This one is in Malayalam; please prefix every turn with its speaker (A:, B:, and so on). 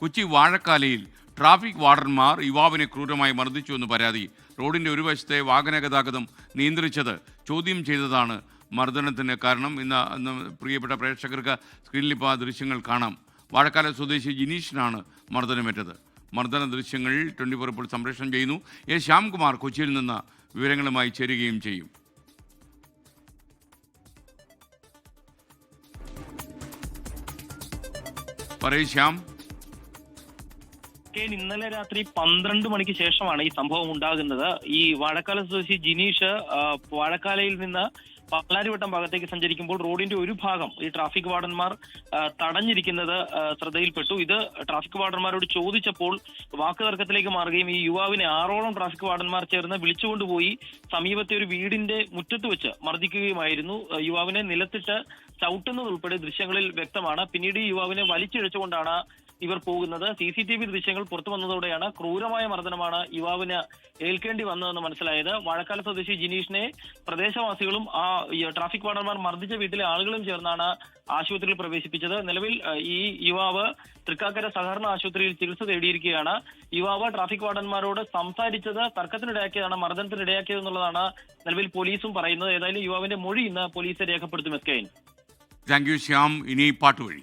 A: കൊച്ചി വാഴക്കാലയിൽ ട്രാഫിക് വാർഡന്മാർ യുവാവിനെ ക്രൂരമായി മർദ്ദിച്ചുവെന്ന് പരാതി. റോഡിന്റെ ഒരു വശത്തെ വാഹന ഗതാഗതം നിയന്ത്രിച്ചത് ചോദ്യം ചെയ്തതാണ് മർദ്ദനത്തിന് കാരണം ഇന്ന് പ്രിയപ്പെട്ട പ്രേക്ഷകർക്ക് സ്ക്രീനിൽ ഇപ്പോൾ ആ ദൃശ്യങ്ങൾ കാണാം. വാഴക്കാല സ്വദേശി ജിനീഷിനാണ് മർദ്ദനമേറ്റത്. മർദ്ദന ദൃശ്യങ്ങൾ ട്വന്റി ഫോർ ഇപ്പോൾ സംപ്രേഷണം ചെയ്യുന്നു. എ ശ്യാംകുമാർ കൊച്ചിയിൽ നിന്ന് വിവരങ്ങളുമായി ചേരുകയും ചെയ്യും. പറയൂ ശ്യാം.
B: കെൻ ഇന്നലെ രാത്രി പന്ത്രണ്ട് മണിക്ക് ശേഷമാണ് ഈ സംഭവം ഉണ്ടാകുന്നത്. ഈ വാഴക്കാല സ്വദേശി ജിനീഷ് വാഴക്കാലയിൽ നിന്ന് പാലാരിവട്ടം ഭാഗത്തേക്ക് സഞ്ചരിക്കുമ്പോൾ റോഡിന്റെ ഒരു ഭാഗം ഈ ട്രാഫിക് വാർഡന്മാർ തടഞ്ഞിരിക്കുന്നത് ശ്രദ്ധയിൽപ്പെട്ടു. ഇത് ട്രാഫിക് വാർഡന്മാരോട് ചോദിച്ചപ്പോൾ വാക്കുതർക്കത്തിലേക്ക് മാറുകയും ഈ യുവാവിനെ ആറോളം ട്രാഫിക് വാർഡന്മാർ ചേർന്ന് വിളിച്ചുകൊണ്ടുപോയി സമീപത്തെ ഒരു വീടിന്റെ മുറ്റത്ത് വെച്ച് മർദ്ദിക്കുകയുമായിരുന്നു. യുവാവിനെ നിലത്തിട്ട് ചവിട്ടുന്നത് ഉൾപ്പെടെ ദൃശ്യങ്ങളിൽ വ്യക്തമാണ്. പിന്നീട് ഈ യുവാവിനെ വലിച്ചിഴച്ചുകൊണ്ടാണ് ഇവർ പോകുന്നത്. സി സി ടി വി ദൃശ്യങ്ങൾ പുറത്തു വന്നതോടെയാണ് ക്രൂരമായ മർദ്ദനമാണ് യുവാവിന് ഏൽക്കേണ്ടി വന്നതെന്ന് മനസ്സിലായത്. വാഴക്കാല സ്വദേശി ജിനീഷിനെ പ്രദേശവാസികളും ആ ട്രാഫിക് വാർഡന്മാർ മർദ്ദിച്ച വീട്ടിലെ ആളുകളും ചേർന്നാണ് ആശുപത്രിയിൽ പ്രവേശിപ്പിച്ചത്. നിലവിൽ ഈ യുവാവ് തൃക്കാക്കര സഹകരണ ആശുപത്രിയിൽ ചികിത്സ തേടിയിരിക്കുകയാണ്. യുവാവ് ട്രാഫിക് വാർഡന്മാരോട് സംസാരിച്ചത് തർക്കത്തിനിടയാക്കിയതാണ് മർദ്ദനത്തിനിടയാക്കിയതെന്നുള്ളതാണ് നിലവിൽ പോലീസും പറയുന്നത്. ഏതായാലും യുവാവിന്റെ മൊഴി ഇന്ന് പോലീസ് രേഖപ്പെടുത്തും. എസ്കൈൻ
A: താങ്ക് യു ശ്യാം ഇനി പാട്ടുവഴി.